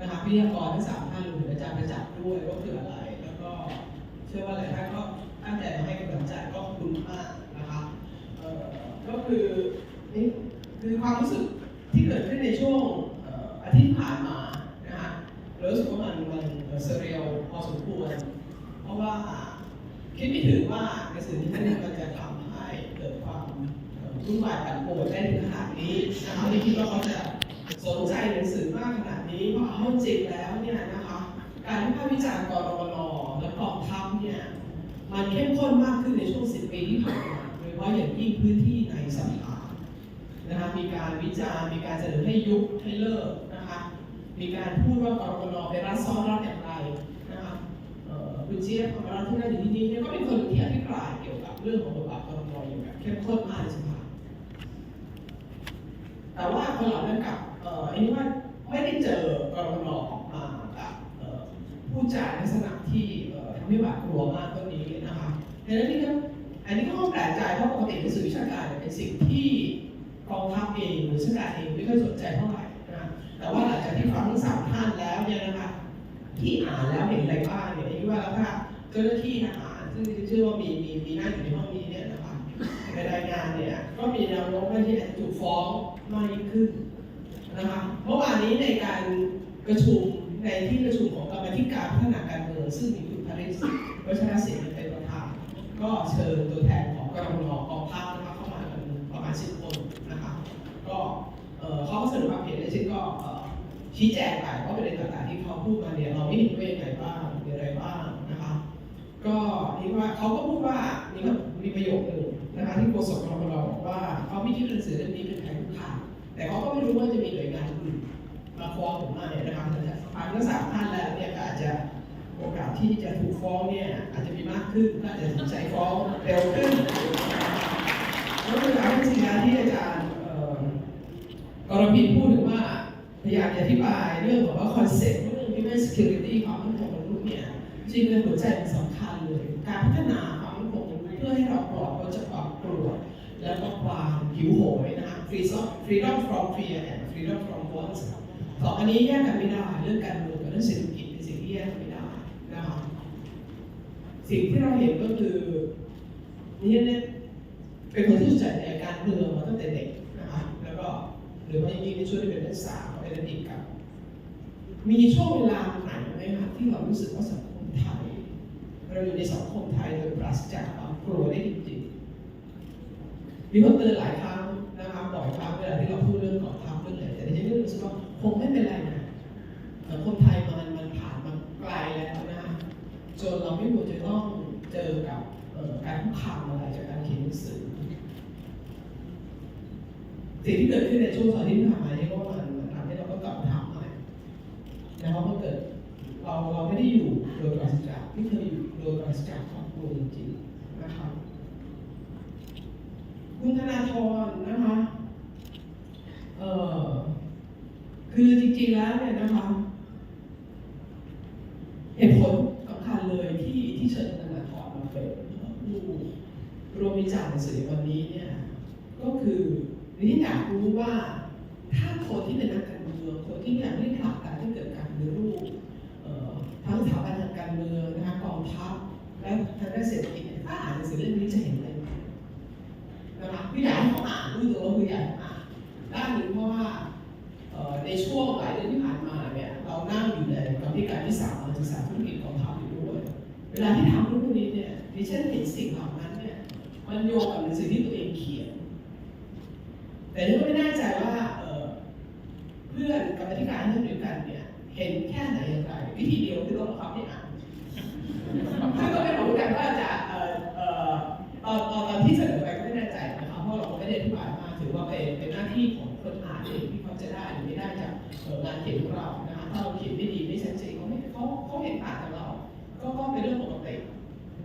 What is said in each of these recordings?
นะคะพิธีกรทั้งสามท่านรวมถึงอาจารย์ประจักษ์ด้วยว่าคืออะไร แล้วก็เชื่อว่าหลายท่านก็ตั้งใจมาให้กำลังใจก็ขอบคุณมากนะคะก็คือนี่คือความรู้สึกที่เกิดขึ้นในช่วงอาทิตย์ผ่านมานะคะรู้สึกว่ามันมันเซเรียลพอสมควร เพราะว่าคิดไม่ถึงว่าหนังสือที่ท่านเนี่ยมันจะทำให้เกิดความเอ่อวุ่นวายปั่นป่วนได้ถึงขนาดนี้นะคะไม่คิดว่าเขาจะ สนใจหนังสือมากขนาดนี้เพราะเอาจริงแล้วเนี่ยนะคะการวิพากษ์วิจารณ์กรมนและกองทัพเนี่ยมันเข้มข้นมากขึ้นในช่วง10ปีที่ผ่านมาโดยเฉพาะอย่างยิ่งพื้นที่ในสภานะคะมีการวิจารณ์มีการเสนอให้ยุบให้เลิกนะคะมีการพูดว่ากรมนเป็นรัฐซ้อนรัฐอย่างไรนะคะเอ่อคุณเจี๊ยบธรรมรัตน์ที่นั่งอยู่ที่นี่เนี่ยก็เป็นคนที่อภิปรายเกี่ยวกับเรื่องของบทบาทกรมอย่างแบบเข้มข้นมากในสภาแต่ว่าคนเหล่านั้นกลับ อ่ออันนี้ว่าไม่ได้เจอกรมออกมากับเอ่อผู้จาลักษณะที่เอ่อทำให้หวาดกลัวมากตัวนี้นะคะดังนั้นนี่ก็อันนี้ก็แปลกใจเพราะปกติหนังสือวิชาการเป็นสิ่งที่กองทัพเองหรือราชกาเองไม่ค่อยสนใจเท่าไหร่นะแต่ว่าหลังจากที่ฟังทั้งสามท่านแล้วเนี่ยนะคะที่อ่านแล้วเห็นอะไรบ้างเนี่ยที่ว่าแล้วถ้าเจ้าหน้าที่ทหารซึ่งชื่อว่ามีมีมีนั่งอยู่ในห้องนี้เนี่ยนะคะในรายงานเนี่ยก็มีแนวโน้มว่าที่จะถูกฟ้องมากยิ่งขึ้น นะคะเมื่อวานนี้ในการประชุมในที่ประชุมของกรรมธิการพัฒนาการเมืองซึ่งมีคุณพริศวัชรศิลป์เป็นประธานก็เชิญตัวแทนของกรมนกองทัพนะคะเข้ามากันประมาณ10คนนะคะก็เขาก็เสนอความเห็นและซึ่ก็ชี้แจงไปว่าประเด็นต่างๆที่เขาพูดมาเนี่ยเราไม่เห็นด้วยยังไงบ้างมีอะไรบ้างนะคะก็นี่ว่าเขาก็พูดว่านี่ก็มีประโยคหนึ่งนะคะที่โฆษกรมบอกว่าเขาไม่คิดว่าหนังสือเล่มนี้เป็นภัยคุกคาม แต่เขาก็ไม่รู้ว่าจะมีหน่วยงานอื่นมาฟ้องผมมาเนี่ยนะคะแต่ฟังทั้งสามท่านแล้วเนี่ยก็อาจจะโอกาสที่จะถูกฟ้องเนี่ยอาจจะมีมากขึ้นอาจจะตัดสินใจฟ้องเร็วขึ้นแล้วคือเอาจริงๆแล้วที่อาจารย์กรพินพูดถึงว่าพยายามจะอธิบายเรื่องของว่าคอนเซ็ปต์เรื่อง human security ความมั่นคงของมนุษย์เนี่ยจริงๆแล้วหัวใจสำคัญเลย การพัฒนาความมั่นคงของมนุษย์เพื่อให้เราปลอดพ้นจากความกลัว แล้วก็ความหิวโหยนะฮะ freedom freedom from fear and freedom from want สองอันนี้แยกกันไม่ได้เรื่องการเมืองกับเรื่องเศรษฐกิจเป็นสิ่งที่แยกกันไม่ได้นะคะสิ่งที่เราเห็นก็คือนี่เนี่ยเป็นคนที่สนใจในการเมืองมาตั้งแต่เด็กนะคะแล้วก็หรือว่าอย่างนี้ในช่วงที่เป็นนักศึกษาเป็นนักเรียนกับมีช่วงเวลาไหนไหมคะที่เรารู้สึกว่าสังคมไทย เราอยู่ในสังคมไทยโดยปราศจากความกลัวได้จริงๆมีคนเตือนหลายครั้ง รู้สึกว่าคงไม่เป็นไรนะสังคมไทยมันมันผ่านมาไกลแล้วนะจนเราไม่ควรจะต้องเจอกับการคุกคามอะไรจากการเขียนหนังสือสิ่งที่เกิดขึ้นในช่วงสองที่ผ่านมาเนี่ยก็มันมันทำให้เราต้องกลับมาทำใหม่นะครับเพราะเกิดเราเราไม่ได้อยู่โดยปราศจากไม่เคยอยู่โดยปราศจากความกลัวจริงๆนะครับคุณธนาธรนะคะเอ่อคือจริงๆแล้ว เนี่ยนะคะเหตุผลสำคัญเลยที่ที่เชิญคุณธนาธรมาเป็นผู้รวมวิจารณ์สือในวันนี้เนี่ยก็คือนี่อยากรู้ว่าถ้าคนที่เป็นนักการเมืองคนที่อยากให้ผลักดันให้เกิดการปฏิรูปทั้งสถาบันทางการเมืองนะคะกองทัพและทางด้านเศรษฐกิจเนี่ยถ้าอ่านหนังสือเล่มนี้จะเห็นอะไรไหมนะคะพี่อยากให้เขาอ่านพูดตรงว่าคืออยากอ่านด้านนึ่ วลาที่ทำเรื่องพวกนี้เนี่ยดิฉันเห็นสิ่งเหล่านั้นเนี่ยมันโยงกับหนังสือที่ตัวเองเขียน แต่ยังไม่แน่ใจว่าเอ่อเพื่อนกรรมธิการที่อยู่กันเนี่ยเห็นแค่ไหนอย่างไรวิธีเดียวคือต้องบังคับให้อ่านซึ่งก็ไม่รู้กันว่าจะเออตอนตอนตอนที่เสนอไปก็ไม่แน่ใจนะครับเพราะเราไม่ได้อธิบายมาถือว่าเป็นเป็นหน้าที่ของคนอ่านเองที่เขาจะได้หรือไม่ได้จากงานเขียนของเรานะถ้าเราเขียนไม่ดีไม่ชัดเจนเขาไม่เขาเขาเห็นต่างกเรา ก็ก็เป็นเรื่องปกติ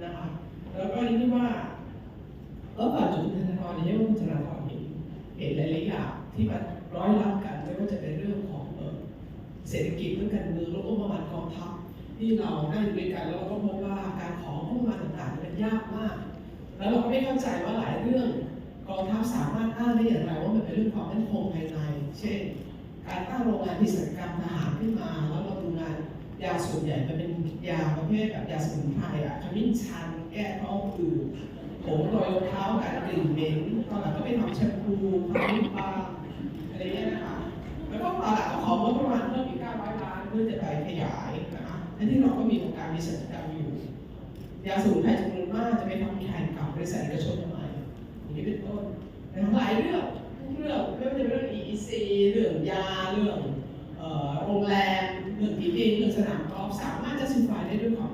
นะคะแล้วก็นี่ว่าเออปัจจุบันธนาธรเนี่ยว่าคุณธนาธรเห็นเห็นหลายๆอย่างที่มันร้อยลับกันไม่ว่าจะเป็นเรื่องของเศรษฐกิจเรื่องการเมืองแล้วก็ประมาณกองทัพที่เราได้อยู่ด้วยกันแล้วเราก็พบว่าการของงบประมาณต่างๆมันยากมาก แล้วเราก็ไม่เข้าใจว่าหลายเรื่องกองทัพสามารถอ้างได้อย่างไรว่ามันเป็นเรื่องความมั่นคงภายใน เช่น การตั้งโรงงานพิเศษกรรมทหารขึ้นมา แล้วเราดูงานยาส่วนใหญ่มันเป็น ยาประเภทแบบยาสมุนไพรอะขมิ้นชัน แก้ท้องอืดผมโรยเท้ากันกลิ่นเหม็นตอนหลังก็ไปทำแชมพูทำลิปบาล์มอะไรเงี้ยนะคะแล้วก็ตอนหลังก็ของงบประมาณเพิ่มอีก900ล้านเพื่อจะไปขยายนะคะและที่เราก็มีโครงการมีสัญญกรรมอยู่ยาสมุนไพรจำนวนมากจะไปทำแข่งกับบริษัทเอกชนใหม่อย่างนี้เป็นต้นนะหลายเรื่องทุกเรื่องไม่ว่าจะเป็นเรื่อง EEC เรื่องยาเรื่องโรงแรม เรื่องที่ดินเรื่องสนามกอล์ฟสามารถจะ simplify ได้ด้วยความ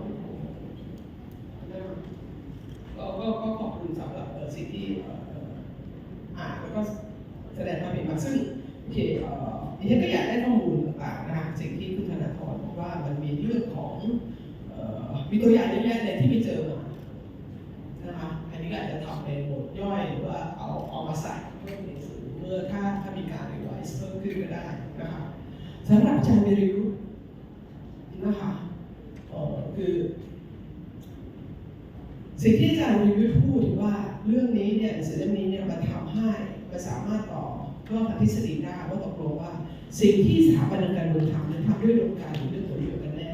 ก็ก็ก็ขอบคุณสำหรับสิ่งที่อ่านแล้วก็แสดงความเห็นมาซึ่งโอเคดิฉันก็อยากได้ข้อมูลต่างๆนะคะสิ่งที่คุณธนาธรบอกว่ามันมีเรื่องของมีตัวอย่างเยอะแยะเลยที่ไปเจอมานะคะอันนี้ก็อาจจะทำเป็นบทย่อยหรือว่าเอาเอามาใส่เพิ่มในสื่อเมื่อถ้าถ้ามีการรีไวซ์เพิ่มขึ้นก็ได้นะคะสำหรับอาจารย์เมริว คือ สิ่งที่อาจารย์เมริวพูดว่าเรื่องนี้เนี่ยหนังสือเล่มนี้เนี่ยมันทำให้มันสามารถต่อยอดทฤษฎีได้ว่าตกลงว่า สิ่งที่สถาบันการเมืองทำนั้นทำด้วยอุดมการหรือด้วยผลประโยชน์กันแน่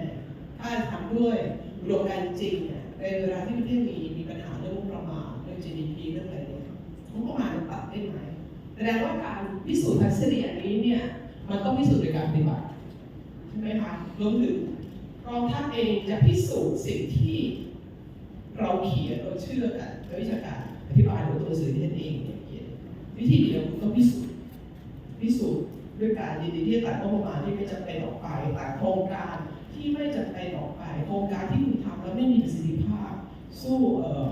ถ้าทำด้วยอุดมการจริงเนี่ยในเวลาที่ประเทศมีมีปัญหาเรื่องงบประมาณเรื่อง GDP เรื่องอะไรเนี่ยงบประมาณมันตัดได้ไหมแสดงว่าการพิสูจน์ทางเสรีอันนี้เนี่ยมันต้องพิสูจน์โดยการปฏิบัติใช่ไหมคะรวมถึง กองทัพเองจะพิสูจน์สิ่งที่เราเขียนเราเชื่อกันโดยวิชาการอธิบายโดยตัวสื่อที่ท่านเองเนี่ยเขียนวิธีเดียวคือต้องพิสูจน์พิสูจน์ด้วยการยินดีที่ตัดงบประมาณที่ไม่จำเป็นออกไปตัดโครงการที่ไม่จำเป็นออกไป โครงการที่คุณทำแล้วไม่มีประสิทธิภาพ สู้เอ่อ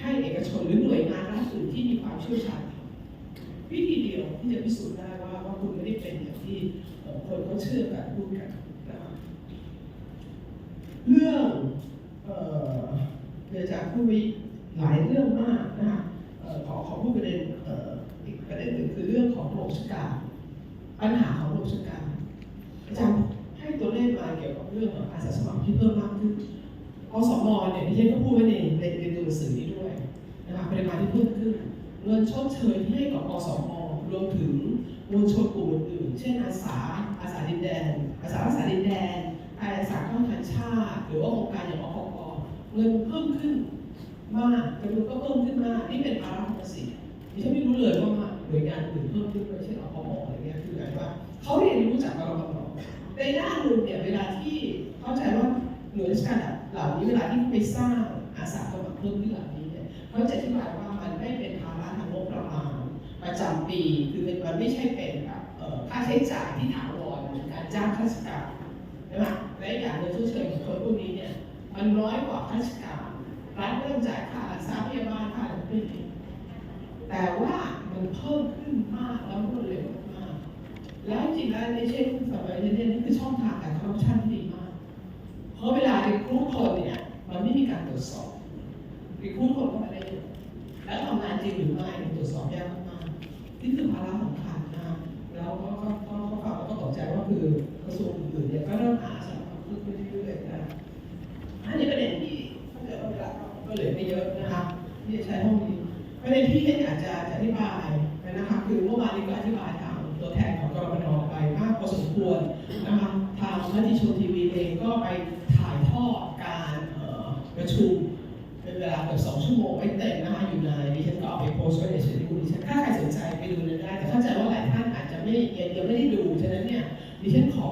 ให้เอกชนหรือหน่วยงานรัฐอื่นที่มีความเชี่ยวชาญวิธีเดียวที่จะพิสูจน์ได้ว่าว่าคุณไม่ได้เป็นอย่างที่คนเขาเชื่อกันพูดกันนะครับเรื่องเอ่อ เดี๋ยวจะพูดไปหลายเรื่องมากนะคะเอ่อขอขอพูดประเด็นอีกประเด็นหนึ่งคือเรื่องของระบบราชการปัญหาของระบบราชการอาจารย์ให้ตัวเลขมาเกี่ยวกับเรื่องของอาสาสมัครที่เพิ่มมากขึ้นอสมเนี่ยที่ฉันก็พูดไว้ในในในตัวหนังสือนี้ด้วยนะคะปริมาณที่เพิ่มขึ้นเงินชดเชยที่ให้กับอสมรวมถึงมวลชนกลุ่มอื่นๆเช่นอาสาอาสาดินแดน อาสารักษาดินแดนอาสาข้ามชาติ หรือว่าโครงการอย่างอคกเงินเพิ่มขึ้น มากจำนวนก็เพิ่มขึ้นมากนี่เป็นภาระของภาษีดิฉันไม่รู้เลยว่าหน่วยงานอื่นเพิ่มขึ้นด้วยเช่นอพมอะไรเงี้ยคือหมายว่าเขาเรียนรู้จากกรมนในด้านหนึ่งเนี่ยเวลาที่เข้าใจว่าหน่วยราชการเหล่านี้เวลาที่ไปสร้างอาสาสมัครเพิ่มขึ้นเหล่านี้เนี่ยเขาจะอธิบายว่ามันไม่เป็นภาระทางงบประมาณประจำปีคือมันไม่ใช่เป็นแบบค่าใช้จ่ายที่ถาวรเหมือนการจ้างข้าราชการใช่ไหมและอีกอย่างหนึ่งชดเชยของคนพวกนี้เนี่ยมันน้อยกว่าข้าราชการ รัฐเริ่มจ่ายค่ารักษาพยาบาลค่าอะไรแต่ว่ามันเพิ่มขึ้นมากแล้วรวดเร็วมาก แล้วจริงๆแล้วในเช่นสมัยเรียนนี่คือช่องทางการคอร์รัปชันที่ดีมาก เพราะเวลาเรียนรู้คนเนี่ยมันไม่มีการตรวจสอบเรียนรู้คนเข้ามาได้เลยแล้วทำงานจริงหรือไม่ตรวจสอบยากมากนี่คือภาระสำคัญนะแล้วก็ก็ก็ก็ฟังแล้วก็ตกใจว่าคือกระทรวงอื่นเนี่ยก็เริ่มหาสารพัดขึ้นเรื่อยๆนะอันนี้ประเด็นที่ถ้าเกิดว่าเวลาก็ เยอะนะคะที่จะใช้ห้องนี้ประเด็นที่ฉันอากจะอธิบายนะคะคือเมื่อวานนี้ก็อธิบายทางตัวแทนของกรมนไปมากพอสมควรนะคะทางมติชนทีวีเองก็ไปถ่ายทอดการประชุมเป็นเวลาเกือบสองชั่วโมงไม่เต็มนะคะอยู่ในดิฉันก็เอาไปโพสต์ไว้ในเฟซบุ๊กดิฉันถ้าใครสนใจไปดูเลยได้แต่เข้าใจว่าหลายท่านอาจจะไม่ยังไม่ได้ดูฉะนั้นเนี่ยดิฉันขอ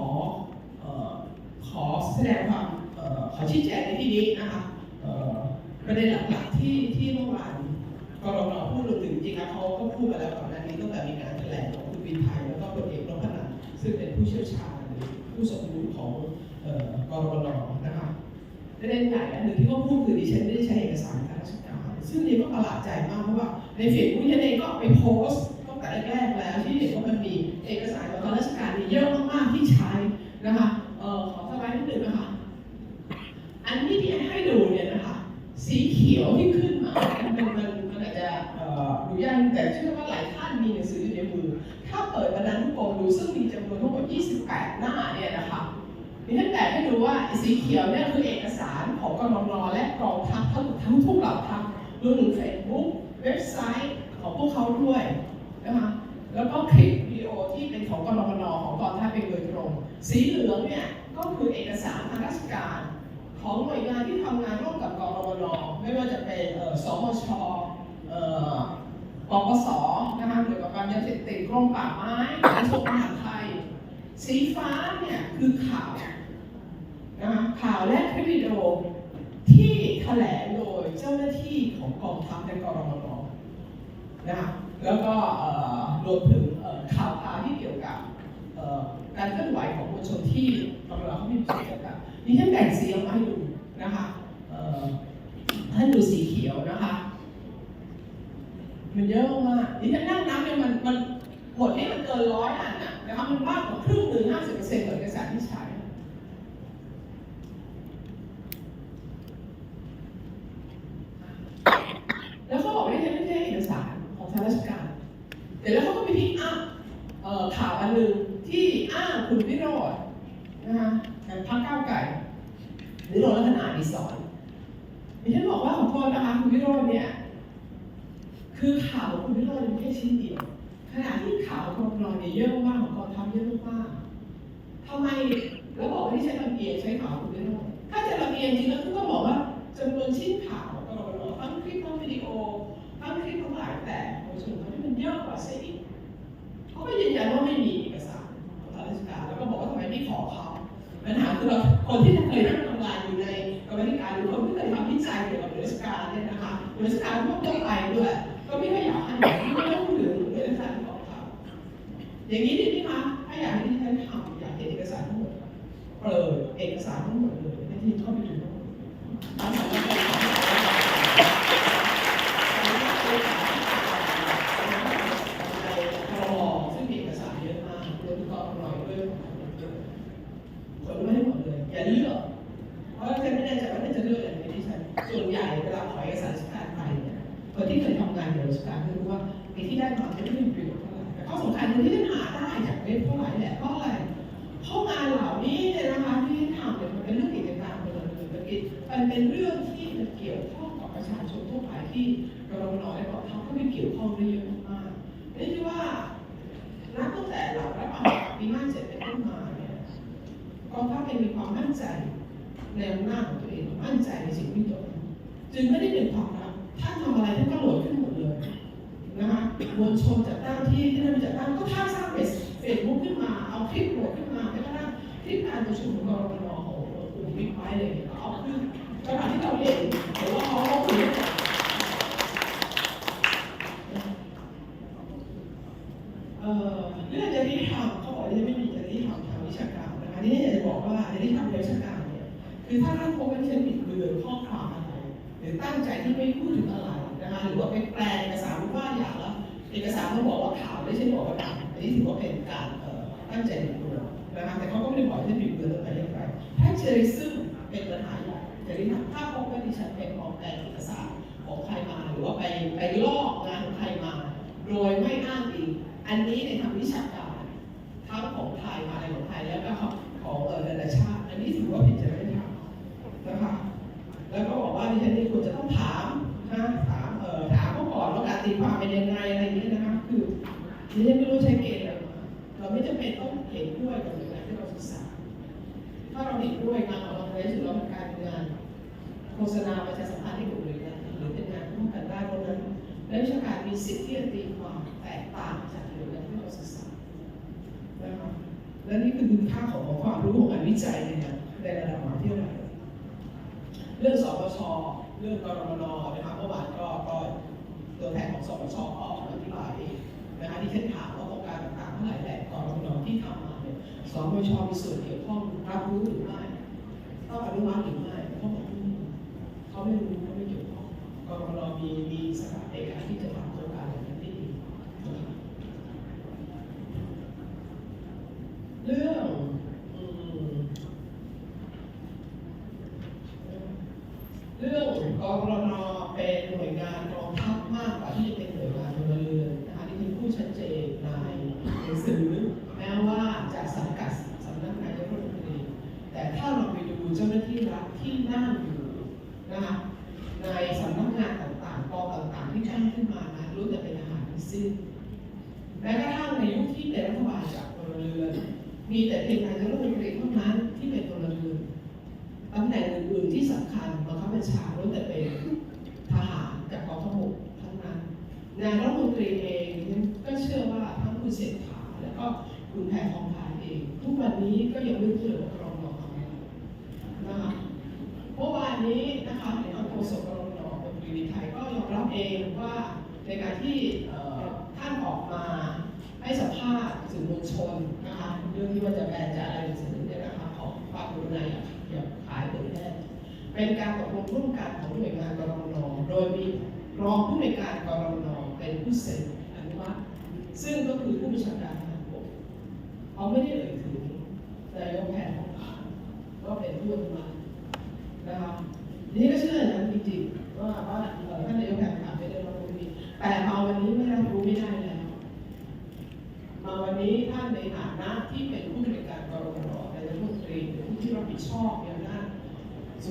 ขอแสดงความขอชี้แจงในที่นี้นะคะ ประเด็นหลักๆที่ที่เมื่อวานกรมพูดถึงจริงๆนะเขาก็พูดมาแล้วก่อนหน้านี้ตั้งแต่มีการแถลงของคุณวินไทยแล้วก็พลเอกนพนันซึ่งเป็นผู้เชี่ยวชาญหรือผู้สมรู้ของกรมนนะคะประเด็นใหญ่อันหนึ่งที่เขาพูดคือดิฉันไม่ได้ใช้เอกสารการราชการซึ่งนี่ก็ประหลาดใจมากเพราะว่าในเฟซบุ๊กฉันเองก็ไปโพสต์ ดูว่าสีเขียวเนี่ยคือเอกสารของกรมนและกองทัพทั้งทั้งทุกเหล่าทัพรวมถึงเฟซบุ๊กเว็บไซต์ของพวกเขาด้วยนะคะแล้วก็คลิปวิดีโอที่เป็นของกรมนของกองทัพเป็นโดยตรง สีเหลืองเนี่ยก็คือเอกสารทางราชการ ของหน่วยงานที่ทำงานร่วมกับกรมนไม่ว่าจะเป็นเอ่อสมชเอ่อปปสนะคะเกี่ยวกับการยาเสพติดกรมป่าไม้กระทรวงมหาดไทยสีฟ้าเนี่ยคือข่าว นะข่าวและคลิปวิดีโอที่แถลงโดยเจ้าหน้าที่ของกองทัพและกรมนนะคะแล้วก็รวมถึงข่าวข่าวที่เกี่ยวกับการเคลื่อนไหวของมวลชนที่กรมนเขามีกิจกรรมนี่ท่านแบ่งสีออกมาให้ดูนะคะท่านดูสีเขียวนะคะ มันเยอะมากนี่ถ้านั่งนับเนี่ยมันมันหมดนี่มันเกินร้อยอันนะนะคะมันมากกว่าครึ่งหนึ่งห้าสิบเปอร์เซ็นต์ของเอกสารที่ใช้ แล้วเขาบอกว่านี่ไม่ใช่เอกสารของทางราชการ แต่แล้วเขาก็ไปที่อ้างเอ่อข่าวอันหนึ่งที่อ้างคุณวิโรจน์นะคะแห่งพรรคก้าวไก่ วิโรจน์ลักษณะดีสอนดิฉันบอกว่าขอโทษนะคะคุณวิโรจน์เนี่ย คือข่าวของคุณวิโรจน์เป็นแค่ชิ้นเดียว ขณะที่ข่าวของกรเนี่ยเยอะมากของกองทัพเยอะมากทำไมแล้วบอกว่าที่ใช้ลำเอียงใช้ข่าวคุณวิโรจน์ถ้าจะลำเอียงจริงแล้วคุณก็บอกว่าจำนวนชิ้นข่าวของกรทั้งคลิปทั้งวิดีโอทั้งคลิปทั้งหลายแต่ของส่วนเขาที่มันเยอะกว่าเสียอีกเขาก็ยืนยันว่าไม่มีเอกสารของทางราชการแล้วก็บอกว่าทำไมไม่ขอเขาปัญหาคือเราคนที่เคยนั่งทำง กรรมธิการหรือคนที่เคยทำวิจัยเกี่ยวกับเดสการเนี่ยนะคะเดสการพวกเจ้าไปด้วยก็ไม่ค่อยอยากให้ไม่ต้องพูดถึงเอกสารของเขาอย่างนี้ดีไหมคะถ้าอยากให้ที่ฉันทำอยากเห็นเอกสารทั้งหมดเปิดเอกสารทั้งหมดเลยให้ที่เข้าไปดูทั้งหมดตามสำนักงานซึ่งมีเอกสารเยอะมากรวมถึงกองหน่อยด้วยผลไม่ได้หมดเลยอย่าเลือก เพราะฉันไม่แน่ใจว่าจะเลือกอะไรไม่ฉันส่วนใหญ่เวลาขอเอกสารราชการไปเนี่ยคนที่เคยทำงานเกี่ยวกับราชการก็รู้ว่าไอ้ที่ได้มาไม่มีประโยชน์เท่าไหร่แต่ข้อสำคัญคือที่ท่านหาได้จากเว็บเท่าไหร่แหละเพราะอะไรเพราะงานเหล่านี้เนี่ยนะคะที่ท่านทำเนี่ยมันเป็นเรื่องกิจการเป็นเรื่องเศรกิจมันเป็นเรื่องที่มันเกี่ยวข้องกับประชาชนทั่วไปที่กรมนและกองทัพก็ไม่เกี่ยวข้องได้เยอะมากๆนี่คือว่านับตั้งแต่หลังรัฐประหารปี57เป็นต้นมาเนี่ยกองทัพเองมีความมั่นใจ ในอำนาของตัวเองมั่นใจในสิ่งที่ตัวเองจึงไม่ได้เป็นความลับท่านทำอะไรท่านก็โหลดขึ้นหมดเลยนะคะมวลชนจัดตั้งที่ที่ท่นจัดตั้งก็ท่านสร้างเฟซเฟซบุ๊กขึ้นมาเอาคลิปโหลดขึ้นมาแล้วก็คลิปการประชุมของกรมนของกลุ่มบิ๊กไบค์เลยก็เอาขึ้นขณะที่เราเห็นหรือว่าเขาเอาขึ้นเรื่องจริยธรรมเขาบอกว่าไม่มีจริยธรรมทางวิชาการนะคะทีนี่อยากจะบอกว่าจริยธรรมทางวิชาการ คือถ้าท่านพบว่าที่ฉันบิดเบือนข้อความอะไรหรือตั้งใจที่ไม่พูดถึงอะไรนะคะหรือว่าไปแปลเอกสารว่าอย่างละเอกสารเขาบอกว่าข่าวไม่ใช่บอกว่าดังอันนี้ถือว่าเป็นการตั้งใจบิดเบือนนะคะแต่เขาก็ไม่ได้บอกให้บิดเบือนอะไรอย่างไรถ้าเจอซึ่งเป็นปัญหาใหญ่จะได้ทำถ้าพบว่าดิฉันเป็นปลอมแปลเอกสารของใครมาหรือว่าไปไปลอกงานของใครมา โดยไม่อ้างอิงอันนี้ในทางวิชาการทั้งของไทยมาในของไทยแล้วก็ของเออนานาชาติ อันนี้ถือว่าผิดจริยธรรมนะ ดิฉันไม่รู้ใช้เกณฑ์อะไรมาเราไม่จำเป็นต้องเห็นด้วยกับหน่วยงานที่เราศึกษา ถ้าเราเห็นด้วยงานของเราในสุดแล้วมันกลายเป็นงานโฆษณาประชาสัมพันธ์ที่ถูกหน่วยงานหรือเป็นงานร่วมกันได้เพราะนั้นและวิชาการมีสิทธิ์ที่จะตีความแตกต่างจากหน่วยงานที่เราศึกษานะคะและนี่คือคุณค่าของความรู้ของงานวิจัยในระดับในระดับมหาวิทยาลัยเรื่องสปชเรื่องกรมนนะครับเมื่อวานก็ก็ตัวแทนของสปชก็ออกมาอธิบาย นะคะที่ฉันถามว่าโครงการต่างๆเทั้งหลายแหล่กองรมนที่ทำมาเนี่ยสปชมีส่วนเกี่ยวข้องรับรู้หรือไม่ต้องอนุมัติหรือไม่เขาบอกเขาไม่รู้เขาไม่เกี่ยวข้องกรมนมีมีสถานในการที่จะทำโครงการอย่างนั้นได้ดีเรื่องเรื่องกองรนเป็นหน่วยงานกองทัพมากกว่าที่จะเป็นหน่วยงานพลเรือน นะคะที่เป็นผู้ชัดเจนในหนังสือแม้ว่าจะสังกัดสำนักนายกรัฐมนตรีแต่ถ้าเราไปดูเจ้าหน้าที่รัฐที่นั่งอยู่นะคะในสำนักงานต่างๆกองต่างๆที่ตั้งขึ้นมานะรู้แต่เป็นทหารทั้งสิ้นแม้กระทั่งในยุคที่เป็นรัฐบาลจะมีแต่เพียงนายกรัฐมนตรีเท่านั้นที่เป็นพลเรือนตำแหน่งอื่นๆที่สำคัญบังคับบัญชาล้วนแต่เป็นทหารจากกองทัพบก นายรัฐมนตรีเองก็เชื่อว่าทั้งคุณเศรษฐาแล้วก็คุณแพทองทานเอง ทุกวันนี้ก็ยังไม่เลยว่ากรมนทำอะไรนะคะเมื่อวานนี้นะคะทางโฆษกกรมนคุณปรีไทยก็ยอมรับเองว่าในการที่ท่านออกมาให้สัมภาษณ์สื่อมวลชนนะคะเรื่องที่ว่าจะแบนจะอะไรหนังสือเนี่ยนะคะของความรุนแรงอย่าขายเผยแพร่เป็นการตกลงร่วมกันของหน่วยงานกรรมนโดยมีรองผู้ในวยการกรรมน เป็นผู้เซ็นอนุมัติซึ่งก็คือผู้บัญชาการทหารบกเขาไม่ได้เอ่ยถึงนายกแพทย์ของทหารก็เป็นผู้อนุมัตินะคะนี่ก็เชื่ออย่างนั้นจริงๆว่าว่าท่านนายกแพทย์ทหารไม่ได้รับรู้นี้แต่มาวันนี้ไม่รับรู้ไม่ได้แล้วมาวันนี้ท่านในฐานะที่เป็นผู้บริการกรมนนายกรัฐมนตรีเป็นผู้ที่รับผิดชอบเ